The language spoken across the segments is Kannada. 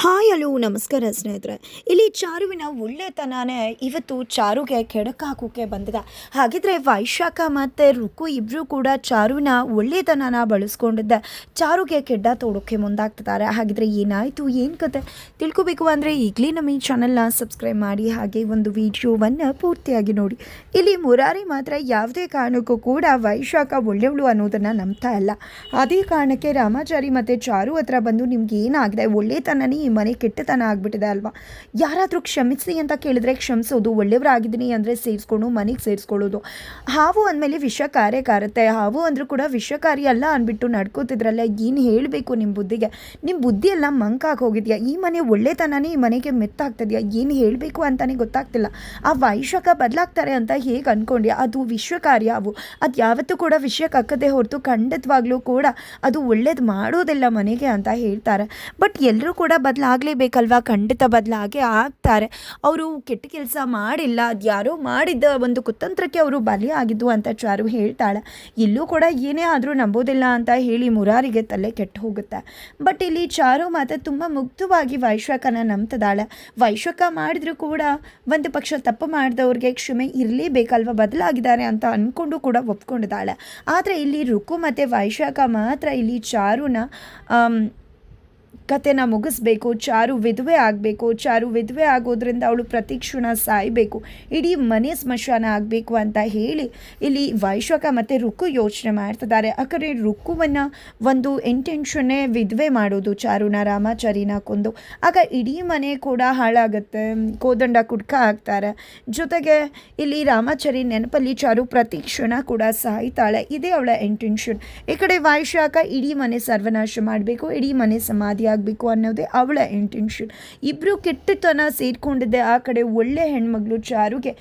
ಹಾಯ್ ಅಲೋ ನಮಸ್ಕಾರ ಸ್ನೇಹಿತರೆ. ಇಲ್ಲಿ ಚಾರುವಿನ ಒಳ್ಳೆತನನೇ ಇವತ್ತು ಚಾರುಗೆ ಕೆಡಕಾಕೋಕೆ ಬಂದಿದೆ. ಹಾಗಿದ್ರೆ ವೈಶಾಖ ಮತ್ತು ರುಕು ಇಬ್ಬರು ಕೂಡ ಚಾರುವಿನ ಒಳ್ಳೆತನನ ಬಳಸ್ಕೊಂಡಿದ್ದೆ. ಚಾರುಗೆ ಕೆಡ್ಡ ತೋಡೋಕ್ಕೆ ಮುಂದಾಗ್ತಿದ್ದಾರೆ. ಹಾಗಿದ್ರೆ ಏನಾಯಿತು, ಏನು ಕತೆ? ತಿಳ್ಕೊಬೇಕು ಅಂದರೆ ಈಗಲೇ ನಮ್ಮ ಈ ಚಾನಲ್ನ ಸಬ್ಸ್ಕ್ರೈಬ್ ಮಾಡಿ, ಹಾಗೆ ಒಂದು ವಿಡಿಯೋವನ್ನು ಪೂರ್ತಿಯಾಗಿ ನೋಡಿ. ಇಲ್ಲಿ ಮುರಾರಿ ಮಾತ್ರ ಯಾವುದೇ ಕಾರಣಕ್ಕೂ ಕೂಡ ವೈಶಾಖ ಒಳ್ಳೆಯವಳು ಅನ್ನೋದನ್ನು ನಂಬ್ತಾ ಇಲ್ಲ. ಅದೇ ಕಾರಣಕ್ಕೆ ರಾಮಾಚಾರಿ ಮತ್ತು ಚಾರು ಹತ್ರ ಬಂದು ನಿಮ್ಗೆ ಏನಾಗಿದೆ? ಒಳ್ಳೆತನನೇ ಈ ಮನೆ ಕೆಟ್ಟತನ ಆಗ್ಬಿಟ್ಟಿದೆ ಅಲ್ವಾ? ಯಾರಾದರೂ ಕ್ಷಮಿಸಿ ಅಂತ ಕೇಳಿದ್ರೆ ಕ್ಷಮಿಸೋದು, ಒಳ್ಳೆಯವರಾಗಿದ್ದೀನಿ ಅಂದರೆ ಸೇರಿಸ್ಕೊಂಡು, ಮನೆಗೆ ಸೇರಿಸ್ಕೊಳ್ಳೋದು. ಹಾವು ಅಂದಮೇಲೆ ವಿಷಕಾರೇ ಕಾರುತ್ತೆ. ಹಾವು ಅಂದರೂ ಕೂಡ ವಿಷಕಾರಿ ಅಲ್ಲ ಅಂದ್ಬಿಟ್ಟು ನಡ್ಕೋತಿದ್ರಲ್ಲ, ಏನು ಹೇಳಬೇಕು ನಿಮ್ಮ ಬುದ್ಧಿಗೆ? ನಿಮ್ಮ ಬುದ್ಧಿ ಎಲ್ಲ ಮಂಕಾಗಿ ಹೋಗಿದೆಯಾ? ಈ ಮನೆ ಒಳ್ಳೆತನನೇ ಈ ಮನೆಗೆ ಮೆತ್ತಾಗ್ತದೆಯಾ ಏನು ಹೇಳಬೇಕು ಅಂತಲೇ ಗೊತ್ತಾಗ್ತಿಲ್ಲ. ಆ ವೈಶಕ ಬದಲಾಗ್ತಾರೆ ಅಂತ ಹೇಗೆ ಅಂದ್ಕೊಂಡು ಅದು ವಿಶ್ವಕಾರ್ಯ ಅವು ಅದು ಯಾವತ್ತೂ ಕೂಡ ವಿಷಯಕ್ಕೆ ಹೊರತು ಖಂಡಿತವಾಗ್ಲೂ ಕೂಡ ಅದು ಒಳ್ಳೇದು ಮಾಡೋದಿಲ್ಲ ಮನೆಗೆ ಅಂತ ಹೇಳ್ತಾರೆ. ಬಟ್ ಎಲ್ಲರೂ ಕೂಡ ಬದಲಾಗಲೇಬೇಕಲ್ವಾ? ಖಂಡಿತ ಬದಲಾಗೇ ಆಗ್ತಾರೆ. ಅವರು ಕೆಟ್ಟ ಕೆಲಸ ಮಾಡಿಲ್ಲ. ಅದು ಯಾರೋ ಮಾಡಿದ್ದ ಒಂದು ಕುತಂತ್ರಕ್ಕೆ ಅವರು ಬಲಿಯಾಗಿದ್ದು ಅಂತ ಚಾರು ಹೇಳ್ತಾಳೆ. ಇಲ್ಲೂ ಕೂಡ ಏನೇ ಆದರೂ ನಂಬೋದಿಲ್ಲ ಅಂತ ಹೇಳಿ ಮುರಾರಿಗೆ ತಲೆ ಕೆಟ್ಟು ಹೋಗುತ್ತೆ. ಬಟ್ ಇಲ್ಲಿ ಚಾರು ಮಾತ್ರ ತುಂಬ ಮುಗ್ಧವಾಗಿ ವೈಶ್ವಕನ ನಂಬ್ತದಾಳೆ ವೈಶ್ವಕ ಮಾಡಿದ್ರು ಕೂಡ ಒಂದು ಪಕ್ಷ ತಪ್ಪು ಮಾಡಿದವ್ರಿಗೆ ಕ್ಷಮೆ ಇರಲೇಬೇಕಲ್ವ? ಬದಲಾಗಿದ್ದಾರೆ ಅಂತ ಅಂದ್ಕೊಂಡು ಕೂಡ ಒಪ್ಕೊಂಡಿದ್ದಾಳೆ. ಆದರೆ ಇಲ್ಲಿ ರುಕು ಮತ್ತು ವೈಶಾಖ ಮಾತ್ರ ಇಲ್ಲಿ ಚಾರುನ ಕತೆನ ಮುಗಿಸ್ಬೇಕು, ಚಾರು ವಿಧವೆ ಆಗಬೇಕು, ಚಾರು ವಿಧವೆ ಆಗೋದ್ರಿಂದ ಅವಳು ಪ್ರತಿಕ್ಷಣ ಸಾಯಬೇಕು, ಇಡೀ ಮನೆ ಸ್ಮಶಾನ ಆಗಬೇಕು ಅಂತ ಹೇಳಿ ಇಲ್ಲಿ ವೈಶ್ವಕ ಮತ್ತು ರುಕ್ಕು ಯೋಚನೆ ಮಾಡ್ತಿದ್ದಾರೆ. ಆ ಕಡೆ ರುಕ್ಕುವನ್ನು ಒಂದು ಇಂಟೆನ್ಷನ್ನೇ ವಿಧವೆ ಮಾಡೋದು, ಚಾರುನ, ರಾಮಾಚಾರಿನ ಕೊಂದು. ಆಗ ಇಡೀ ಮನೆ ಕೂಡ ಹಾಳಾಗುತ್ತೆ ಕೋದಂಡ ಕುಡ್ಕ ಹಾಕ್ತಾರೆ ಜೊತೆಗೆ ಇಲ್ಲಿ ರಾಮಾಚಾರಿ ನೆನಪಲ್ಲಿ ಚಾರು ಪ್ರತಿ ಕ್ಷಣ ಕೂಡ ಸಾಯ್ತಾಳೆ, ಇದೇ ಅವಳ ಇಂಟೆನ್ಷನ್ ಈ ಕಡೆ ವೈಶಾಖ ಇಡೀ ಮನೆ ಸರ್ವನಾಶ ಮಾಡಬೇಕು, ಇಡೀ ಮನೆ ಸಮಾಧಿ ಆಗಬೇಕು ಅನ್ನೋದೇ ಅವಳ ಇಂಟೆನ್ಷನ್ ಇಬ್ಬರು ಕೆಟ್ಟತನ ಸೇರಿಕೊಂಡಿದ್ದೆ. ಆ ಕಡೆ ಒಳ್ಳೆ ಹೆಣ್ಮಗಳು ಚಾರುಗೆ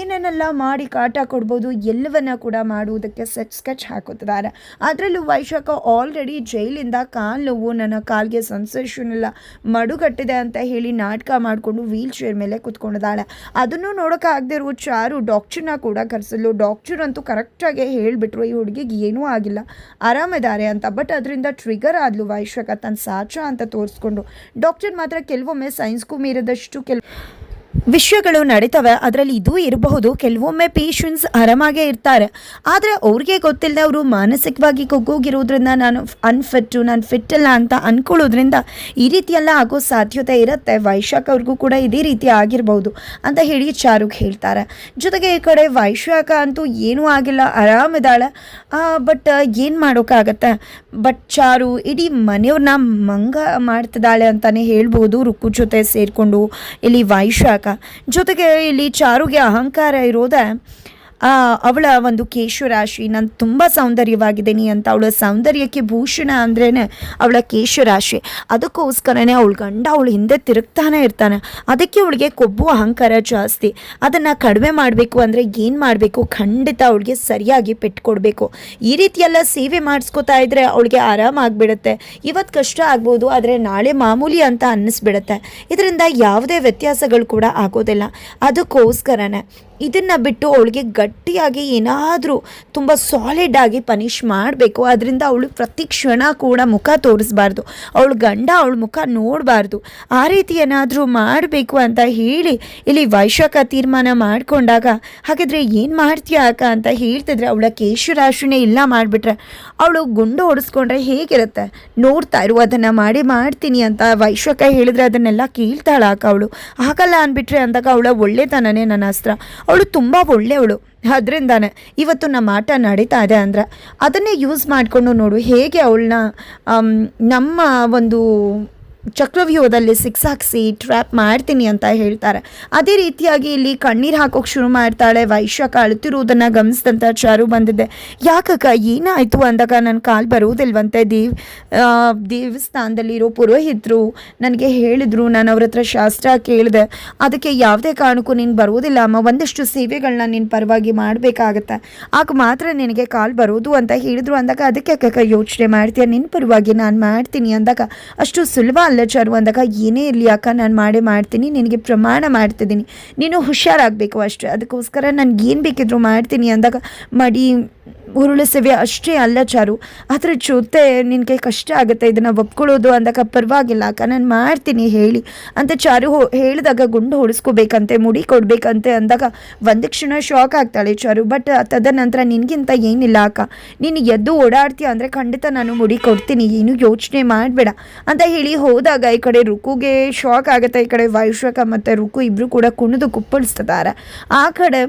ಏನೇನೆಲ್ಲ ಮಾಡಿ ಕಾಟ ಕೊಡ್ಬೋದು ಎಲ್ಲವನ್ನ ಕೂಡ ಮಾಡುವುದಕ್ಕೆ ಸೆಟ್ ಸ್ಕೆಚ್ ಹಾಕುತ್ತಿದ್ದಾರೆ ಅದರಲ್ಲೂ ವೈಶಾಖ ಆಲ್ರೆಡಿ ಜೈಲಿಂದ ಕಾಲು ನೋವು, ನನ್ನ ಕಾಲ್ಗೆ ಸೆನ್ಸೇಷನ್ ಎಲ್ಲ ಮಡುಗಟ್ಟಿದೆ ಅಂತ ಹೇಳಿ ನಾಟಕ ಮಾಡಿಕೊಂಡು ವೀಲ್ ಚೇರ್ ಮೇಲೆ ಕುತ್ಕೊಂಡಿದ್ದಾಳೆ. ಅದನ್ನು ನೋಡೋಕ್ಕಾಗದೇ ಇರುವ ಚಾರು ಡಾಕ್ಟರ್ನ ಕೂಡ ಕರೆಸಲು ಡಾಕ್ಟರ್ ಅಂತೂ ಕರೆಕ್ಟಾಗಿ ಹೇಳಿಬಿಟ್ರು, ಈ ಹುಡುಗಿಗೆ ಏನೂ ಆಗಿಲ್ಲ. ಆರಾಮಿದ್ದಾರೆ ಅಂತ. ಬಟ್ ಅದರಿಂದ ಟ್ರಿಗರ್ ಆದ್ಲು ವೈಶಾಖ. ತನ್ನ ಸಾಚ ಅಂತ ತೋರಿಸ್ಕೊಂಡು. ಡಾಕ್ಟರ್ ಮಾತ್ರ ಕೆಲವೊಮ್ಮೆ ಸೈನ್ಸ್ಗೂ ಮೀರದಷ್ಟು ಕೆಲ ವಿಷಯಗಳು ನಡೀತವೆ, ಅದರಲ್ಲಿ ಇದು ಇರಬಹುದು. ಕೆಲವೊಮ್ಮೆ ಪೇಷನ್ಸ್ ಆರಾಮಾಗೇ ಇರ್ತಾರೆ. ಆದರೆ ಅವ್ರಿಗೆ ಗೊತ್ತಿಲ್ಲದೆ ಅವರು ಮಾನಸಿಕವಾಗಿ ಕುಗ್ಗೋಗಿರೋದ್ರಿಂದ ನಾನು ಅನ್ಫಿಟ್ಟು ನಾನು ಫಿಟ್ ಇಲ್ಲ ಅಂತ ಅಂದ್ಕೊಳ್ಳೋದ್ರಿಂದ ಈ ರೀತಿಯೆಲ್ಲ ಆಗೋ ಸಾಧ್ಯತೆ ಇರುತ್ತೆ. ವೈಶಾಖ ಅವ್ರಿಗೂ ಕೂಡ ಇದೇ ರೀತಿ ಆಗಿರ್ಬೋದು ಅಂತ ಹೇಳಿ ಚಾರುಗ್ ಹೇಳ್ತಾರೆ. ಜೊತೆಗೆ ಈ ಕಡೆ ವೈಶಾಖ ಅಂತೂ ಏನೂ ಆಗಿಲ್ಲ, ಆರಾಮಿದ್ದಾಳೆ. ಬಟ್ ಏನು ಮಾಡೋಕ್ಕಾಗತ್ತೆ? ಬಟ್ ಚಾರು ಇಡೀ ಮನೆಯವ್ರನ್ನ ಮಂಗ ಮಾಡ್ತಿದ್ದಾಳೆ ಅಂತಲೇ ಹೇಳ್ಬೋದು ರುಕ್ಕು ಜೊತೆ ಸೇರಿಕೊಂಡು ಇಲ್ಲಿ ವೈಶಾಖ. ಜೊತೆಗೆ ಇಲ್ಲಿ ಚಾರುಗೆ ಅಹಂಕಾರ ಇರೋದೇ ಅವಳ ಒಂದು ಕೇಶರಾಶಿ ನಾನು ತುಂಬ ಸೌಂದರ್ಯವಾಗಿದ್ದೀನಿ ಅಂತ. ಅವಳ ಸೌಂದರ್ಯಕ್ಕೆ ಭೂಷಣ ಅಂದ್ರೇ ಅವಳ ಕೇಶರಾಶಿ ಅದಕ್ಕೋಸ್ಕರನೇ ಅವಳು ಗಂಡ ಅವಳು ಹಿಂದೆ ತಿರುಗ್ತಾನೆ ಇರ್ತಾನೆ. ಅದಕ್ಕೆ ಅವಳಿಗೆ ಕೊಬ್ಬು ಅಹಂಕಾರ ಜಾಸ್ತಿ. ಅದನ್ನು ಕಡಿಮೆ ಮಾಡಬೇಕು ಅಂದರೆ ಏನು ಮಾಡಬೇಕು? ಖಂಡಿತ ಅವಳಿಗೆ ಸರಿಯಾಗಿ ಪೆಟ್ಟು ಕೊಡಬೇಕು. ಈ ರೀತಿಯೆಲ್ಲ ಸೇವೆ ಮಾಡಿಸ್ಕೋತಾ ಇದ್ರೆ ಅವಳಿಗೆ ಆರಾಮಾಗ್ಬಿಡುತ್ತೆ ಇವತ್ತು ಕಷ್ಟ ಆಗ್ಬೋದು, ಆದರೆ ನಾಳೆ ಮಾಮೂಲಿ ಅಂತ ಅನ್ನಿಸ್ಬಿಡುತ್ತೆ. ಇದರಿಂದ ಯಾವುದೇ ವ್ಯತ್ಯಾಸಗಳು ಕೂಡ ಆಗೋದಿಲ್ಲ. ಅದಕ್ಕೋಸ್ಕರನೇ. ಇದನ್ನು ಬಿಟ್ಟು ಅವಳಿಗೆ ಗಟ್ಟಿಯಾಗಿ ಏನಾದರೂ ತುಂಬ ಸಾಲಿಡ್ ಆಗಿ ಪನಿಷ್ ಮಾಡಬೇಕು. ಅದರಿಂದ ಅವಳು ಪ್ರತಿ ಕ್ಷಣ ಕೂಡ ಮುಖ ತೋರಿಸ್ಬಾರ್ದು. ಅವಳು ಗಂಡ ಅವಳ ಮುಖ ನೋಡಬಾರ್ದು. ಆ ರೀತಿ ಏನಾದರೂ ಮಾಡಬೇಕು ಅಂತ ಹೇಳಿ ಇಲ್ಲಿ ವೈಶಾಖ ತೀರ್ಮಾನ ಮಾಡಿಕೊಂಡಾಗ, ಹಾಗಾದರೆ ಏನು ಮಾಡ್ತೀಯಾ ಅಕ್ಕ? ಅಂತ ಹೇಳ್ತಿದ್ರೆ ಅವಳ ಕೇಶರಾಶಿನೇ ಇಲ್ಲ ಮಾಡಿಬಿಟ್ರೆ. ಅವಳು ಗುಂಡು ಓಡಿಸ್ಕೊಂಡ್ರೆ ಹೇಗಿರುತ್ತೆ? ನೋಡ್ತಾ ಇರು, ಅದನ್ನು ಮಾಡಿ ಮಾಡ್ತೀನಿ ಅಂತ ವೈಶಾಖ ಹೇಳಿದ್ರೆ ಅದನ್ನೆಲ್ಲ ಕೇಳ್ತಾಳ ಅಕ್ಕ ಅವಳು? ಆಗಲ್ಲ ಅಂದ್ಬಿಟ್ರೆ ಅಂದಾಗ ಅವಳ ಒಳ್ಳೆತನನೇ ನನ್ನ ಅಸ್ತ್ರ. ಅವಳು ತುಂಬ ಒಳ್ಳೆಯವಳು. ಅದರಿಂದಾನೆ ಇವತ್ತು ನಮ್ಮ ಆಟ ನಡೀತಾ ಇದೆ ಅಂದರೆ ಅದನ್ನೇ ಯೂಸ್ ಮಾಡಿಕೊಂಡು ನೋಡು ಹೇಗೆ ಅವಳನ್ನ ನಮ್ಮ ಒಂದು ಚಕ್ರವ್ಯೂಹದಲ್ಲಿ ಸಿಕ್ಸಾಕ್ಸಿ ಟ್ರ್ಯಾಪ್ ಮಾಡ್ತೀನಿ ಅಂತ ಹೇಳ್ತಾರೆ. ಅದೇ ರೀತಿಯಾಗಿ ಇಲ್ಲಿ ಕಣ್ಣೀರು ಹಾಕೋಕೆ ಶುರು ಮಾಡ್ತಾಳೆ. ವೈಶಾಖ ಅಳುತ್ತಿರುವುದನ್ನು ಗಮನಿಸಿದಂಥ ಚಾರು ಬಂದಿದೆ. ಯಾಕಕ್ಕ, ಏನಾಯಿತು ಅಂದಾಗ ನನ್ನ ಕಾಲು ಬರುವುದಿಲ್ವಂತೆ? ದೇವ್ ದೇವಸ್ಥಾನದಲ್ಲಿರೋ ಪುರೋಹಿತರು ನನಗೆ ಹೇಳಿದರು. ನಾನು ಅವ್ರ ಹತ್ರ ಶಾಸ್ತ್ರ ಕೇಳಿದೆ. ಅದಕ್ಕೆ ಯಾವುದೇ ಕಾರಣಕ್ಕೂ ನೀನು ಬರುವುದಿಲ್ಲ ಅಮ್ಮ. ಒಂದಷ್ಟು ಸೇವೆಗಳನ್ನ ನಿನ್ನ ಪರವಾಗಿ ಮಾಡಬೇಕಾಗತ್ತೆ. ಆಗ ಮಾತ್ರ ನಿನಗೆ ಕಾಲು ಬರೋದು ಅಂತ ಹೇಳಿದ್ರು ಅಂದಾಗ, ಅದಕ್ಕೆ ಯಾಕಕ್ಕ ಯೋಚನೆ ಮಾಡ್ತೀಯ? ನಿನ್ನ ಪರವಾಗಿ ನಾನು ಮಾಡ್ತೀನಿ ಅಂದಾಗ, ಅಷ್ಟು ಸುಲಭ ಅಲ್ಲ ಚಾರು ಅಂದಾಗ, ಏನೇ ಇರಲಿ ಅಕ್ಕ, ನಾನು ಮಾಡೇ ಮಾಡ್ತೀನಿ, ನಿನಗೆ ಪ್ರಮಾಣ ಮಾಡ್ತಿದ್ದೀನಿ. ನೀನು ಹುಷಾರಾಗಬೇಕು ಅಷ್ಟೇ. ಅದಕ್ಕೋಸ್ಕರ ನಾನು ಏನು ಬೇಕಿದ್ರು ಮಾಡ್ತೀನಿ ಅಂದಾಗ, ಮಡಿ ಉರುಳಿಸಿವೆ ಅಷ್ಟೇ ಅಲ್ಲ ಚಾರು. ಅದ್ರ ಜೊತೆ ನಿನಗೆ ಕಷ್ಟ ಆಗುತ್ತೆ, ಇದನ್ನು ಒಪ್ಕೊಳ್ಳೋದು ಅಂದಾಗ ಪರವಾಗಿಲ್ಲ. ಅಕ್ಕ, ನಾನು ಮಾಡ್ತೀನಿ, ಹೇಳಿ. ಅಂತ ಚಾರು ಹೋ, ಹೇಳಿದಾಗ ಗುಂಡು ಹೊಡಿಸ್ಕೋಬೇಕಂತೆ, ಮುಡಿ ಕೊಡಬೇಕಂತೆ ಅಂದಾಗ ಒಂದು ಕ್ಷಣ ಶಾಕ್ ಆಗ್ತಾಳೆ ಚಾರು. ಬಟ್ ತದನಂತರ ನಿನಗಿಂತ ಏನಿಲ್ಲ ಅಕ್ಕ. ನೀನು ಎದ್ದು ಓಡಾಡ್ತೀಯ ಅಂದರೆ ಖಂಡಿತ ನಾನು ಮುಡಿ ಕೊಡ್ತೀನಿ, ಏನು ಯೋಚನೆ ಮಾಡಬೇಡ. ಅಂತ ಹೇಳಿ ಹೋದಾಗ ಈ ಕಡೆ ರುಕುಗೆ ಶಾಕ್ ಆಗುತ್ತೆ, ಈ ಕಡೆ ವೈಶ್ವಕ ಮತ್ತು ರುಕು ಇಬ್ಬರು ಕೂಡ ಕುಣಿದು ಕುಪ್ಪಳಿಸ್ತಿದ್ದಾರೆ ಆ ಕಡೆ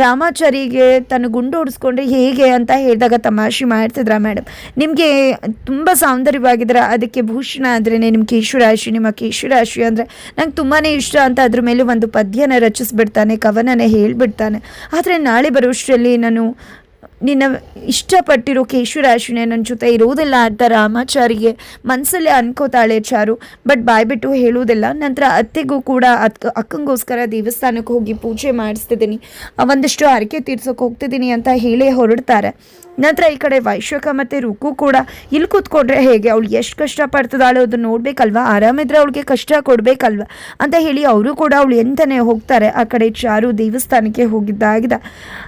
ರಾಮಾಚಾರಿಗೆ ತನ್ನ ಗುಂಡು ಹೊಡಿಸ್ಕೊಂಡ್ರೆ ಹೇಗೆ ಅಂತ ಹೇಳಿದಾಗ ತಮಾಷೆ ಮಾಡ್ತಿದ್ರ ಮೇಡಮ್? ನಿಮಗೆ ತುಂಬ ಸೌಂದರ್ಯವಾಗಿದ್ರೆ? ಅದಕ್ಕೆ ಭೂಷಣ ಅಂದ್ರೆ ನಿಮ್ಮ ಕೇಶುರಾಶಿ ನಿಮ್ಮ ಕೇಶುರಾಶಿ ಅಂದರೆ ನಂಗೆ ತುಂಬಾ ಇಷ್ಟ ಅಂತ ಅದ್ರ ಮೇಲೆ ಒಂದು ಪದ್ಯನ ರಚಿಸ್ಬಿಡ್ತಾನೆ, ಕವನನ ಹೇಳಿಬಿಡ್ತಾನೆ. ಆದರೆ ನಾಳೆ ಬರೋಷ್ಟರಲ್ಲಿ ನಾನು ನಿನ್ನ ಇಷ್ಟಪಟ್ಟಿರೋ ಕೇಶುರಾಶಿನೇ ನನ್ನ ಜೊತೆ ಇರುವುದಿಲ್ಲ ಅಂತ ರಾಮಾಚಾರಿಗೆ ಮನಸ್ಸಲ್ಲೇ ಅನ್ಕೋತಾಳೆ ಚಾರು. ಬಟ್ ಬಾಯ್ಬಿಟ್ಟು ಹೇಳುವುದಿಲ್ಲ. ನಂತರ ಅತ್ತೆಗೂ ಕೂಡ ಅಕ್ಕ ಅಕ್ಕಂಗೋಸ್ಕರ ದೇವಸ್ಥಾನಕ್ಕೆ ಹೋಗಿ ಪೂಜೆ ಮಾಡಿಸ್ತಿದ್ದೀನಿ. ಒಂದಿಷ್ಟು ಹರಕೆ ತೀರ್ಸೋಕೆ ಹೋಗ್ತಿದ್ದೀನಿ ಅಂತ ಹೇಳಿ ಹೊರಡ್ತಾರೆ. ನಂತರ ಈ ಕಡೆ ವೈಶ್ವಕ ಮತ್ತು ರುಕು ಕೂಡ ಇಲ್ಲಿ ಕೂತ್ಕೊಂಡ್ರೆ ಹೇಗೆ? ಅವಳು ಎಷ್ಟು ಕಷ್ಟಪಡ್ತಿದ್ದಾಳೆ ಅದು ನೋಡ್ಬೇಕಲ್ವಾ? ಆರಾಮಿದ್ರೆ ಅವಳಿಗೆ ಕಷ್ಟ ಕೊಡಬೇಕಲ್ವ? ಅಂತ ಹೇಳಿ ಅವರು ಕೂಡ ಅವಳು ಎಂತನೇ ಹೋಗ್ತಾರೆ. ಆ ಕಡೆ ಚಾರು ದೇವಸ್ಥಾನಕ್ಕೆ ಹೋಗಿದ್ದಾಗಿದೆ.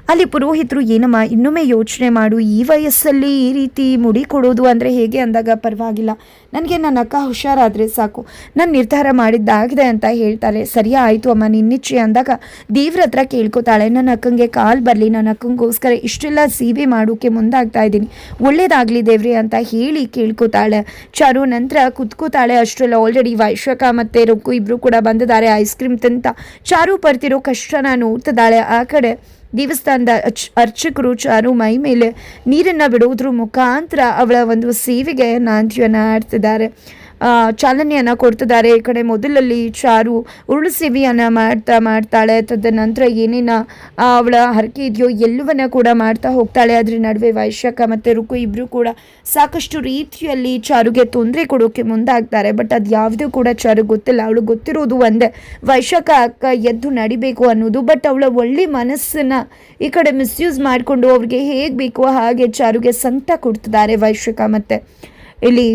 ಅಲ್ಲಿ ಪುರೋಹಿತರು ಏನಮ್ಮ, ಇನ್ನೊಮ್ಮೆ ಯೋಚನೆ ಮಾಡು. ಈ ವಯಸ್ಸಲ್ಲಿ ಈ ರೀತಿ ಮುಡಿ ಕೊಡೋದು ಅಂದರೆ ಹೇಗೆ ಅಂದಾಗ ಪರವಾಗಿಲ್ಲ. ನನಗೆ ನನ್ನ ಅಕ್ಕ ಹುಷಾರಾದರೆ ಸಾಕು. ನಾನು ನಿರ್ಧಾರ ಮಾಡಿದ್ದಾಗಿದೆ ಅಂತ ಹೇಳ್ತಾರೆ. ಸರಿ ಆಯಿತು ಅಮ್ಮ ನಿನ್ನಿಚ್ಚೆ ಅಂದಾಗ ದೇವ್ರ ಹತ್ರ ಕೇಳ್ಕೊತಾಳೆ. ನನ್ನ ಅಕ್ಕಂಗೆ ಕಾಲು ಬರಲಿ. ನನ್ನ ಅಕ್ಕಂಗೋಸ್ಕರ ಇಷ್ಟೆಲ್ಲ ಸೇವೆ ಮಾಡೋಕೆ ಮುಂದಾಗ್ತಾ ಇದ್ದೀನಿ. ಒಳ್ಳೇದಾಗಲಿ ದೇವ್ರಿ ಅಂತ ಹೇಳಿ ಕೇಳ್ಕೊತಾಳೆ. ಚಾರು ನಂತರ ಕುತ್ಕೋತಾಳೆ ಅಷ್ಟರಲ್ಲಿ. ಆಲ್ರೆಡಿ ವೈಶ್ವಕ ಮತ್ತು ರುಕ್ಕು ಇಬ್ಬರು ಕೂಡ ಬಂದಿದ್ದಾರೆ ಐಸ್ ಕ್ರೀಮ್ ತಿಂತ. ಚಾರು ಬರ್ತಿರೋ ಕಷ್ಟನ ನೋಡ್ತಿದ್ದಾಳೆ. ಆ ಕಡೆ ದೇವಸ್ಥಾನದ ಅಚ್ ಅರ್ಚಕರು ಚಾರು ಮೈ ಮೇಲೆ ನೀರನ್ನು ಬಿಡೋದ್ರ ಮುಖಾಂತರ ಅವಳ ಒಂದು ಸೇವೆಗೆ ನಾಂದ್ಯನ ಆಡ್ತಿದ್ದಾರೆ ಚಾಲನೆಯನ್ನು ಕೊಡ್ತಿದ್ದಾರೆ. ಈ ಕಡೆ ಮೊದಲಲ್ಲಿ ಚಾರು ಉರುಳು ಸೇವೆಯನ್ನು ಮಾಡ್ತಾ ಮಾಡ್ತಾಳೆ. ತದನಂತರ ಏನೇನ ಅವಳ ಹರಕೆ ಇದೆಯೋ ಎಲ್ಲವನ್ನ ಕೂಡ ಮಾಡ್ತಾ ಹೋಗ್ತಾಳೆ. ಅದ್ರ ನಡುವೆ ವೈಶಾಖ ಮತ್ತು ರುಕು ಇಬ್ಬರು ಕೂಡ ಸಾಕಷ್ಟು ರೀತಿಯಲ್ಲಿ ಚಾರುಗೆ ತೊಂದರೆ ಕೊಡೋಕೆ ಮುಂದಾಗ್ತಾರೆ. ಬಟ್ ಅದು ಯಾವುದೂ ಕೂಡ ಚಾರು ಗೊತ್ತಿಲ್ಲ. ಅವಳು ಗೊತ್ತಿರೋದು ಒಂದೇ, ವೈಶಾಖ ಅಕ್ಕ ಎದ್ದು ನಡಿಬೇಕು ಅನ್ನೋದು. ಬಟ್ ಅವಳ ಒಳ್ಳೆ ಮನಸ್ಸನ್ನ ಈ ಕಡೆ ಮಿಸ್ಯೂಸ್ ಮಾಡಿಕೊಂಡು ಅವ್ರಿಗೆ ಹೇಗೆ ಬೇಕೋ ಹಾಗೆ ಚಾರುಗೆ ಸಂತ ಕೊಡ್ತಿದ್ದಾರೆ ವೈಶಾಖ ಮತ್ತು ಇಲ್ಲಿ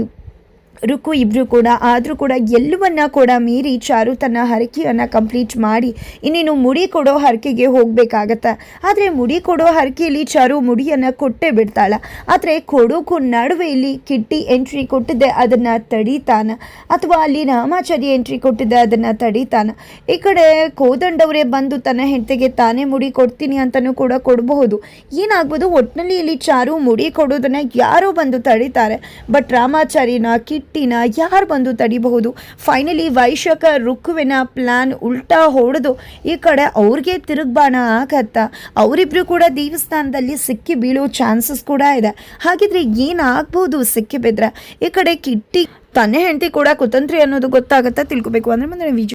ರುಕು ಇಬ್ಬರು ಕೂಡ, ಆದರೂ ಕೂಡ ಎಲ್ಲವನ್ನ ಕೂಡ ಮೀರಿ ಚಾರು ತನ್ನ ಹರಕೆಯನ್ನು ಕಂಪ್ಲೀಟ್ ಮಾಡಿ ಇನ್ನೇನು ಮುಡಿ ಕೊಡೋ ಹರಕೆಗೆ ಹೋಗಬೇಕಾಗತ್ತೆ? ಆದರೆ ಮುಡಿ ಕೊಡೋ ಹರಕೆಯಲ್ಲಿ ಚಾರು ಮುಡಿಯನ್ನು ಕೊಟ್ಟೇ ಬಿಡ್ತಾಳೆ. ಆದರೆ ಕೊಡೋಕು ನಡುವೆ ಇಲ್ಲಿ ಕಿಟ್ಟಿ ಎಂಟ್ರಿ ಕೊಟ್ಟಿದ್ದೆ ಅದನ್ನು ತಡೀತಾನ. ಅಥವಾ ಅಲ್ಲಿ ರಾಮಾಚಾರಿ ಎಂಟ್ರಿ ಕೊಟ್ಟಿದ್ದೆ ಅದನ್ನು ತಡೀತಾನ. ಈ ಕಡೆ ಕೋದಂಡವರೇ ಬಂದು ತನ್ನ ಹೆಂಡತಿಗೆ ತಾನೇ ಮುಡಿ ಕೊಡ್ತೀನಿ ಅಂತಲೂ ಕೂಡ ಕೊಡಬಹುದು. ಏನಾಗ್ಬೋದು ಒಟ್ಟಿನಲ್ಲಿ ಇಲ್ಲಿ ಚಾರು ಮುಡಿ ಕೊಡೋದನ್ನು ಯಾರೋ ಬಂದು ತಡೀತಾರೆ. ಬಟ್ ರಾಮಾಚಾರಿನ ಕಿಟ್ಟಿನ ಯಾರು ಬಂದು ತಡಿಬಹುದು? ಫೈನಲಿ ವೈಶಾಖ ರುಕ್ಕುವಿನ ಪ್ಲಾನ್ ಉಲ್ಟಾ ಹೊಡೆದು ಈ ಕಡೆ ಅವ್ರಿಗೆ ತಿರುಗ್ಬಾಣ ಆಗತ್ತ. ಅವರಿಬ್ರು ಕೂಡ ದೇವಸ್ಥಾನದಲ್ಲಿ ಸಿಕ್ಕಿ ಬೀಳೋ ಚಾನ್ಸಸ್ ಕೂಡ ಇದೆ. ಹಾಗಿದ್ರೆ ಏನಾಗ್ಬೋದು ಸಿಕ್ಕಿ ಬಿದ್ರೆ ಈ ಕಡೆ ಕಿಟ್ಟಿ, ತನ್ನ ಹೆಂಡತಿ ಕೂಡ ಕುತಂತ್ರಿ ಅನ್ನೋದು ಗೊತ್ತಾಗತ್ತಾ ತಿಳ್ಕೊಬೇಕು. ಅಂದ್ರೆ ಮುಂದೆ ವಿಜಯ